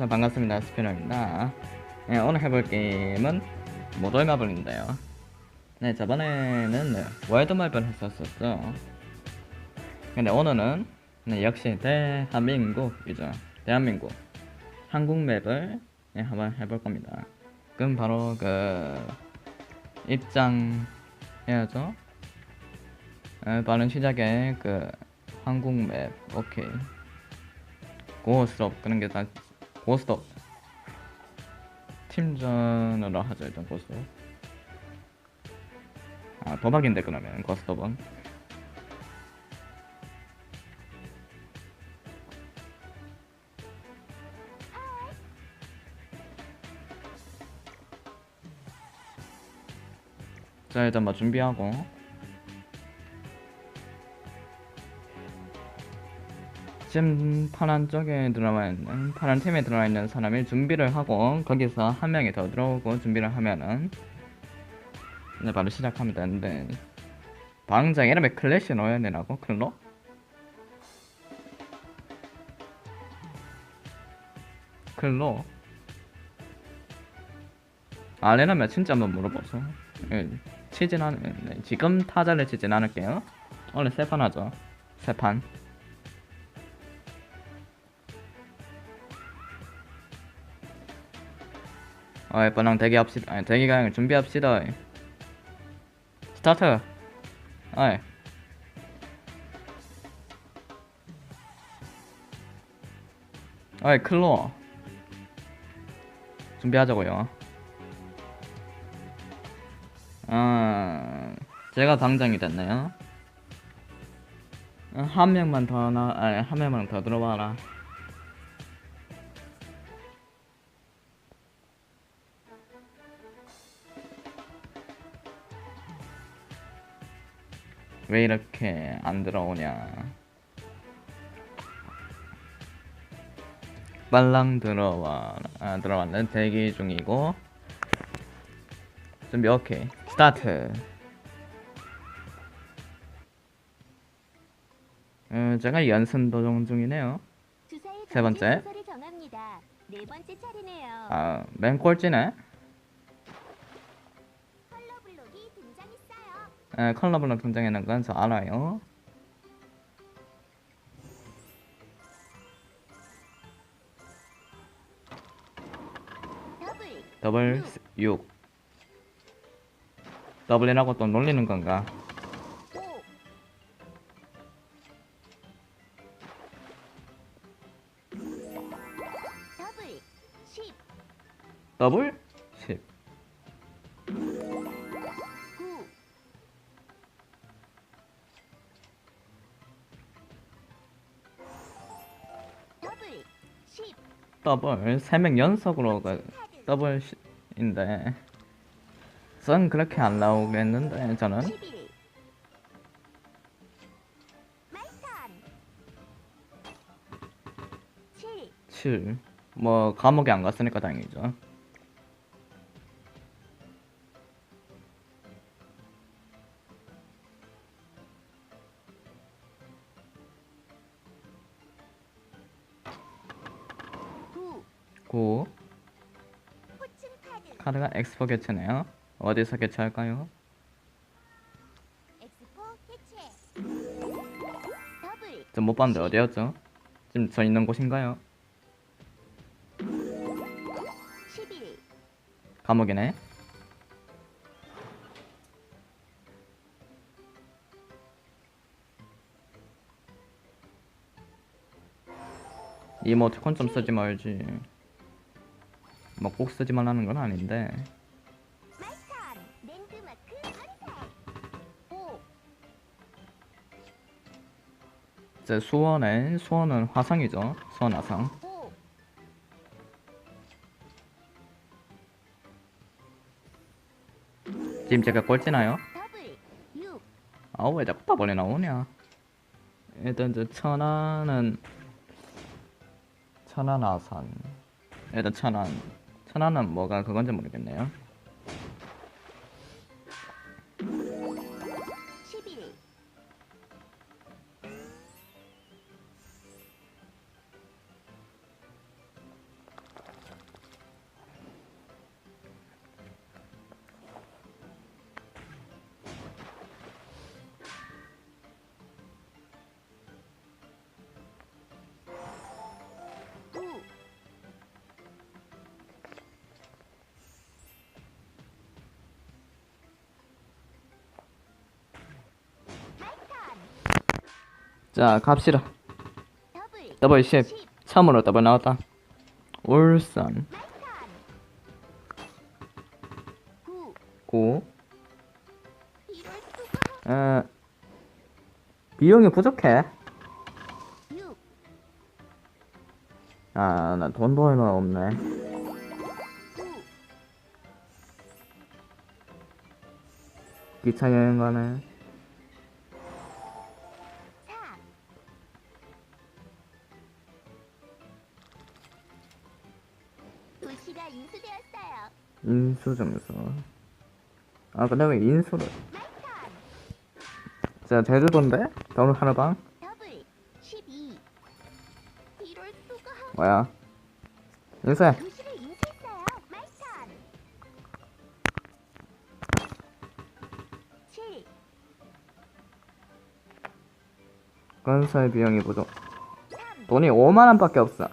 안녕하세요 반갑습니다. 스피너입니다. 네, 오늘 해볼 게임은 모돌 마블인데요. 네 저번에는 네, 월드 마블 했었었죠. 근데 오늘은 네, 역시 대한민국이죠. 대한민국. 한국 맵을 네, 한번 해볼 겁니다. 그럼 바로 그 입장 해야죠. 네, 빠른 시작에 그 한국 맵. 오케이. 고스톱 그런 게 다 고스톱. 팀전으로 하죠 일단 고스톱. 아 도박인데 그러면 고스톱은. 자 일단 뭐 준비하고 지금 파란 쪽에 들어와 있는 파란 팀에 들어와 있는 사람이 준비를 하고 거기서 한 명이 더 들어오고 준비를 하면은 이제 바로 시작하면 되는데 방장 이름에 클래시 되라고? 클로? 클로? 아레나면 진짜 한번 물어봐서 예, 치진 않 네, 지금 타자를 치진 않을게요. 원래 세판 하죠. 세판 어이 빨랑 대기합시다 아니 대기가 아니라 준비합시다. 스타트. 어이. 어이 클로. 준비하자고요. 아 제가 당장이 됐네요. 어, 한 명만 더 나, 아니 한 명만 더 들어와라 왜 이렇게 안 들어오냐? 빨랑 들어와 아, 들어왔는 대기 중이고. 준비 오케이. 스타트. 음, 제가 연습 도중 중이네요. 세 번째. 네 번째 차례네요. 아, 맨 꼴찌네 에, 컬러블럭 등장하는 건 저 알아요. 더블, 더블 6 더블이라고 또 놀리는 건가? 오, 더블, 더블 3명 연속으로 그 카드, 더블인데 전 그렇게 안 나오겠는데 저는 11. 말탄. 7, 7. 뭐 감옥에 안 갔으니까 다행이죠. 9. 포춘 카드, 카드가 엑스포 개체네요. 어디서. 더블, 좀못 봤는데 어디였죠? 지금 저 있는 곳인가요? 11. 감옥이네. 이모티콘 좀 쓰지 말지. 뭐꼭 쓰지 말라는 건 아닌데. 말탄, 랜드마크 환산. 5, 이제 수원에 수원은 화성이죠. 수원. 5, 지금 제가 꼴찌나요? 더블, 6, 아우 왜 자꾸 더블이 나오냐? 일단 저 천안은 천안 아산. 일단 천안. 천안은 뭐가 그건지 모르겠네요. 자 갑시다. 더블 더블 10 10 처음으로 더블 나왔다. 울산. 말탄 9 9 이럴 수가 에, 비용이 부족해. 6아나 돈도 얼마 없네. 9 기차 여행 가네 인수되었어요 인수점에서 아 근데 왜 인수를. 자 제주도인데? 더블 하나방? 더블 12 이럴 수가 뭐야? 인수해. 도시를 인수했어요 말탄 7 건설 비용이 부족. 3 돈이 5만원밖에 없어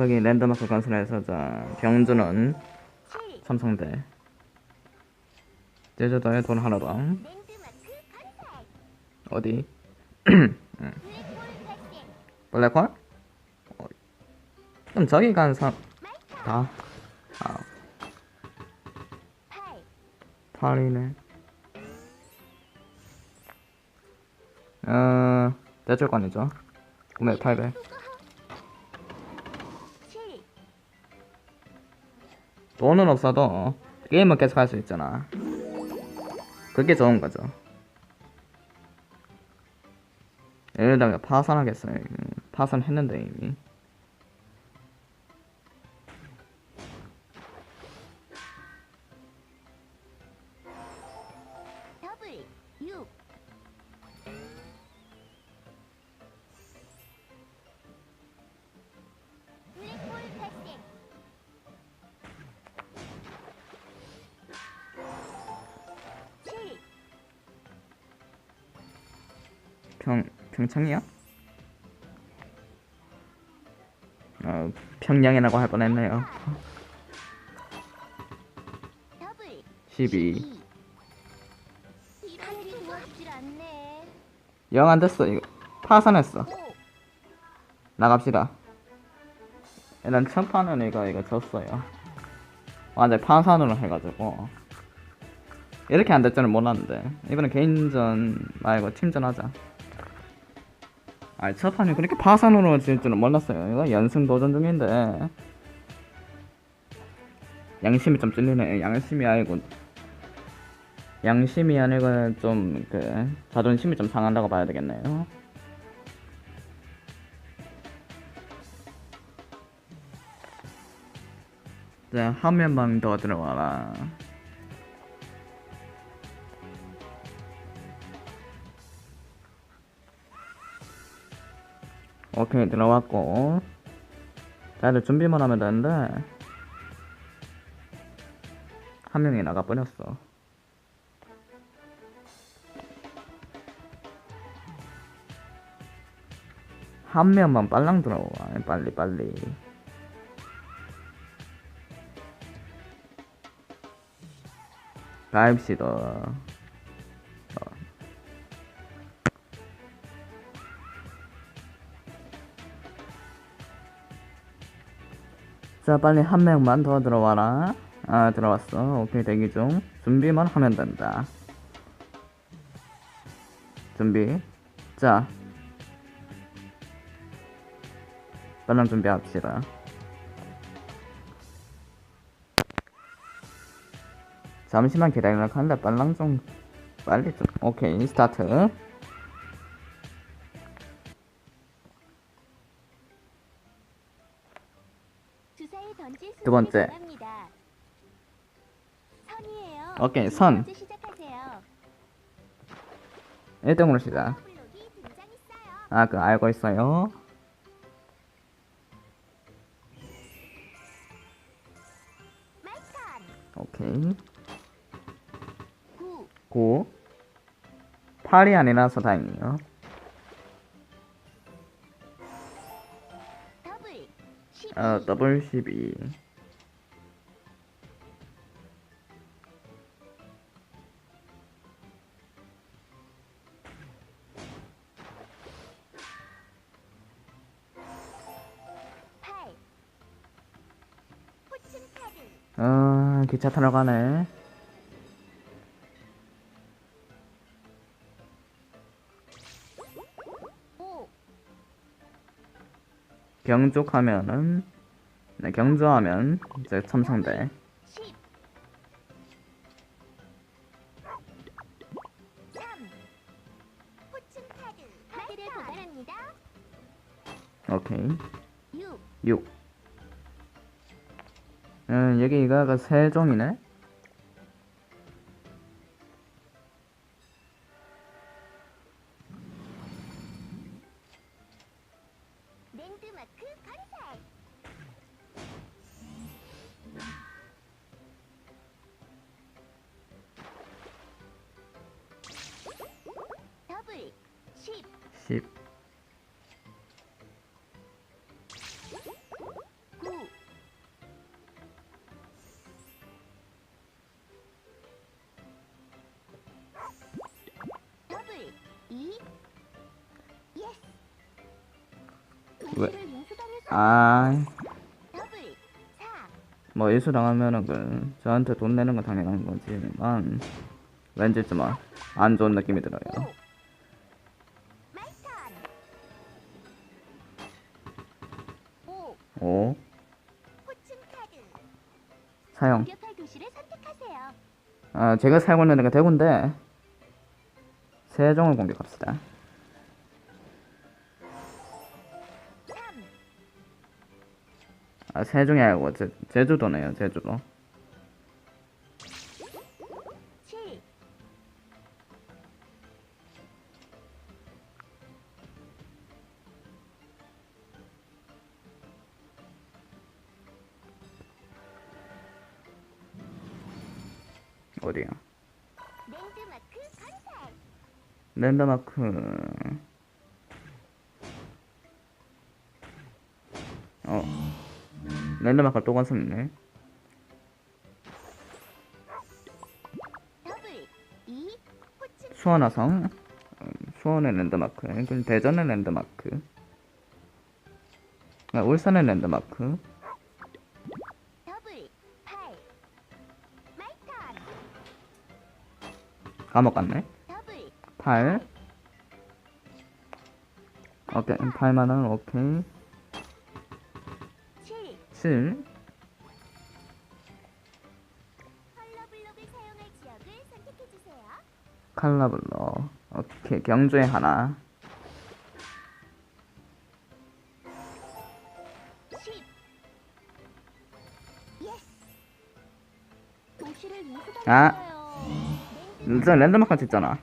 거기 랜드마크 건설에서 자 경주는 7 삼성대. 제주도에 돈 건설 어디? 블랙홀? 어, 그럼 저기 간 사람 다. 아, 8 팔이네. 어 대출권이죠. 구매 800 돈은 없어도 게임은 계속 할 수 있잖아. 그게 좋은 거죠. 예를 들어 파산하겠어요 음, 파산했는데 이미 평 평창이야? 어 평양이라고 할 뻔했네요. 더블 12 이런 도와주질 않네 영안 됐어. 이거 파산했어. 5 나갑시다. 일단 첫 판은 이거 이거 졌어요. 완전 파산으로 해가지고. 이렇게 안 될 줄은 몰랐는데. 이번엔 개인전 말고 팀전 하자 아니 첫 판이 그렇게 파산으로 질 줄은 몰랐어요. 이거 연승 도전 중인데. 양심이 좀 찔리네. 양심이 아니고. 양심이 아니고 좀 그 자존심이 좀 상한다고 봐야 되겠네요. 자, 한 명만 더 들어와라. 오케이, 들어왔고. 다들 준비만 하면 되는데. 한 명이 나가버렸어. 한 명만 빨랑 들어와. 빨리, 빨리. 가입시다. 자, 빨리 한 명만 더 들어와라. 아, 들어왔어. 오케이, 대기 중. 준비만 하면 된다. 준비. 자. 빨랑 준비합시다. 잠시만 기다리라 한다 빨랑 좀 빨리 좀 오케이 스타트 번째. 오케이, 두 선. 번째 시작하세요. 1등으로 시작. 아 그 알고 있어요. 오케이. 9 9 8이 아니라서 다행이에요. 더블 12어 더블 12 기차 타러 가네. 오 경족하면은 네 경주하면 이제 첨성대. 10 3 포춘 카드. 카드를 보관합니다. 오케이 6 6 음, 여기가 세종이네 아, 4뭐 일수 당하면은 그 저한테 돈 내는 건 당연한 거지만 왠지 좀 안 좋은 느낌이 들어요. 5 마이턴. 5 오, 사용. 아, 제가 살고 있는 데가 대구인데 세종을 공격합시다. 아, 세종이 아니고 제, 제주도네요, 제주도. 7 어디야? 랜드마크 건설 랜드마크. 어, 또 건설이네. 더블 2 포춘 수원화성. 음, 수원의 랜드마크. 그리고 대전의 랜드마크. 아, 울산의 랜드마크. 더블 8 마이턴 감옥 갔네. 더블 8. 오케이, 8만원, 오케이. 7 7. 컬러블록을 사용할 지역을 선택해주세요 칼라블러. 오케이, 경주에 하나. 10 예스 도시를 아. 인수당했어요 저 랜드마크 찍잖아.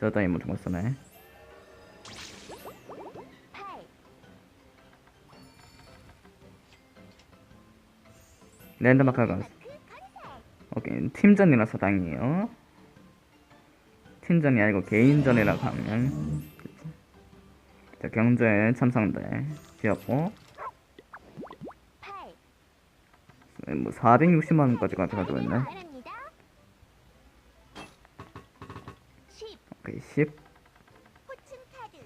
저도 이모 정말 쓰네. 건설 오케이 팀전이라서 다행이에요. 팀전이 아니고 개인전이라고 하면 자 경주에 참상대 지었고 8뭐 460만 원까지 가져가지고 있네. 바랍니다 10 오케이 10 포춘 카드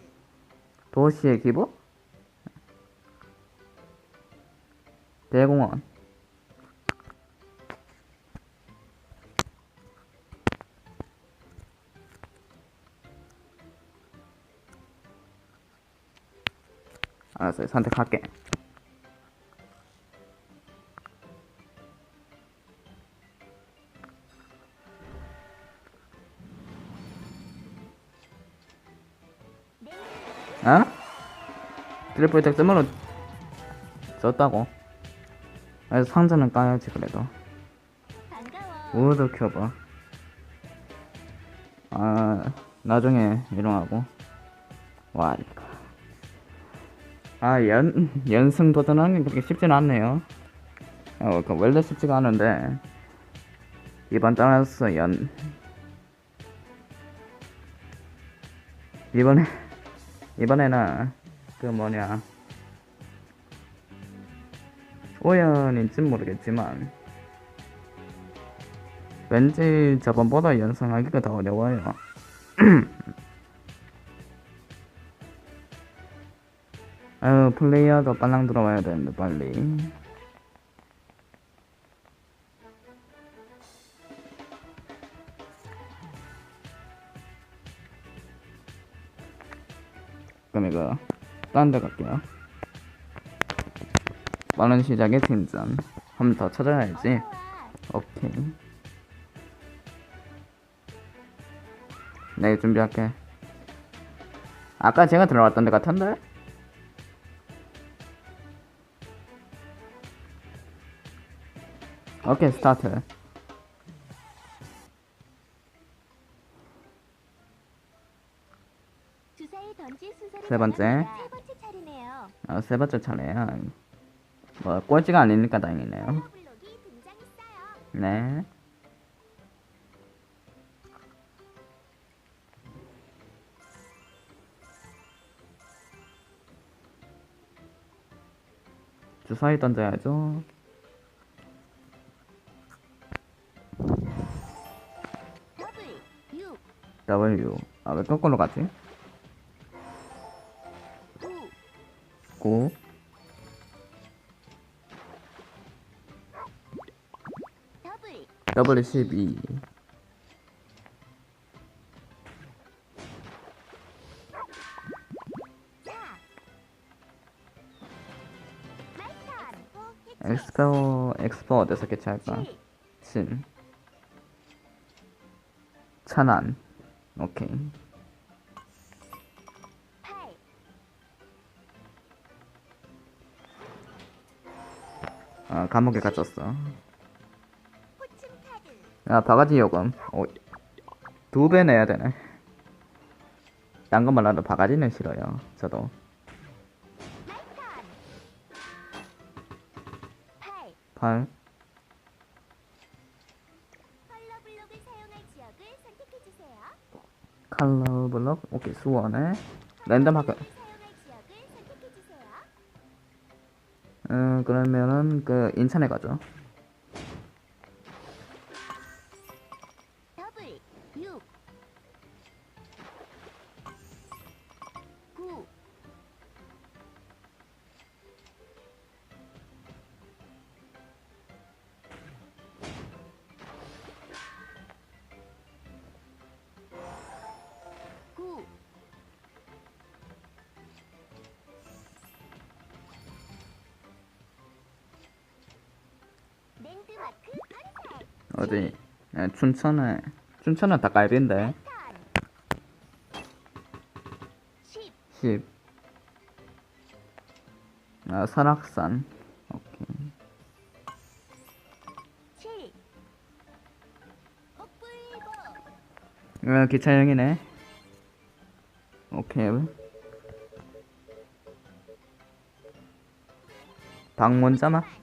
도시의 기부 대공원 알았어요. 선택할게. 어? 트리플 텍스으로 썼다고. 그래서 상자는 까야지 그래도. 우드 켜봐 아 나중에 이용하고. 와 아, 연, 연승 도전하는 게 그렇게 쉽진 않네요. 어, 그 원래 쉽지가 않은데, 이번 떠났어 연 이번에 이번에는 그 뭐냐 우연인진 모르겠지만 왠지 저번보다 연상하기가 더 어려워요. 아유 플레이어도 빨랑 들어와야 되는데 빨리. 그럼 이거 딴 데 갈게요. 빠른 시작의 팀전. 한번 더 찾아야지. 오케이. 네, 준비할게. 아까 제가 들어갔던 데 같은데? 오케이, 스타트. 세 번째. 정합니다. 세 번째 차례야. 뭐, 꼴찌가 아니니까 다행이네요. 네. 주사위 던져야죠. W. 아, 왜 거꾸로 가지? 9 9. 더블 W 12. 4 말탄 엑스퍼, 엑스퍼 어디서 개최할까? 7 신. 찬안. 오케이. 8 아, 감옥에 갇혔어. 아, 바가지 요금. 오, 두배 내야 되네. 딴 것만 나도 바가지는 싫어요. 저도. 말 컬러 블록. 오케이, 수원에. 랜덤 주세요. 음, 그러면은, 그, 인천에 가죠. 어디? 예, 춘천에. 춘천은 닭갈비인데. 탄10 10. 아, 설악산. 오케이. 7 복불복 어, 기차형이네. 오케이. 방문자마?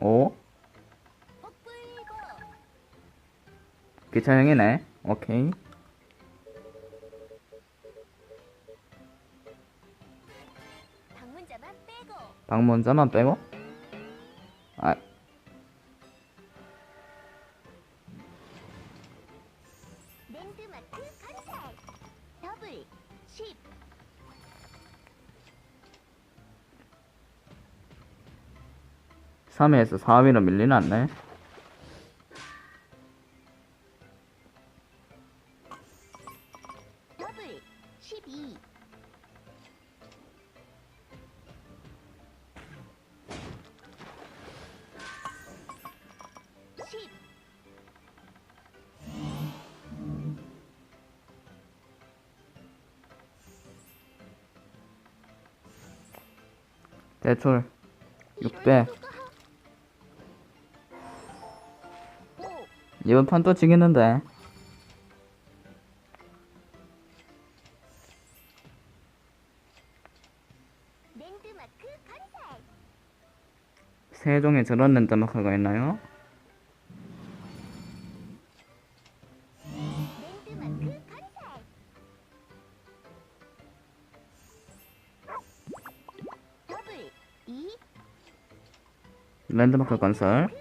오? 기차형이네. 오케이. 방문자만 빼고 3회에서 4위로 밀리는 않네. 대출 6배 이번 판 또 지겠는데. 세종에 저런 랜드마크가 있나요? 랜드마크 건설.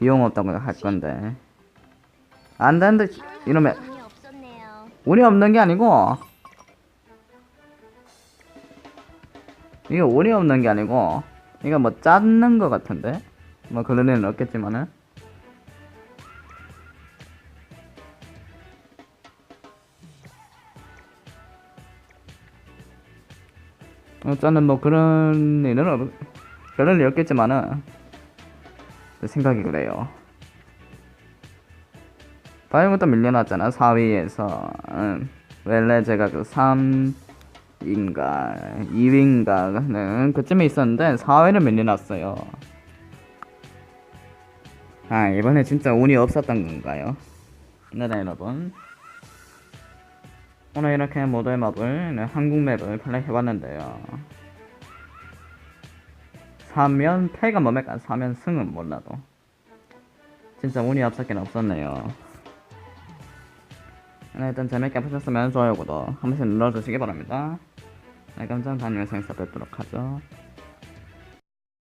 비용 없다고 할 건데. 안 되는데 이러면. 운이 없는 게 아니고. 이게 운이 없는 게 아니고 이거 뭐 짰는 거 같은데? 뭐 그런 애는 없겠지만은. 어쩌는 뭐 그런 일은 없 그런 일 없겠지만은. 제 생각이 그래요. 바이오부터 밀려났잖아 4위에서. 음, 원래 제가 그 3인가 2위인가는 그쯤에 있었는데 4위를 밀려났어요. 아 이번에 진짜 운이 없었던 건가요? 네, 네 여러분. 오늘 이렇게 모두의 맵을 네, 한국 맵을 플레이 해봤는데요 3면 패가 뭡니까 3면 승은 몰라도 진짜 운이 없었긴 없었네요 네, 일단 재밌게 보셨으면 좋아요, 구독 한 번씩 눌러주시기 바랍니다. 네, 전 다음 영상에서 뵙도록 하죠.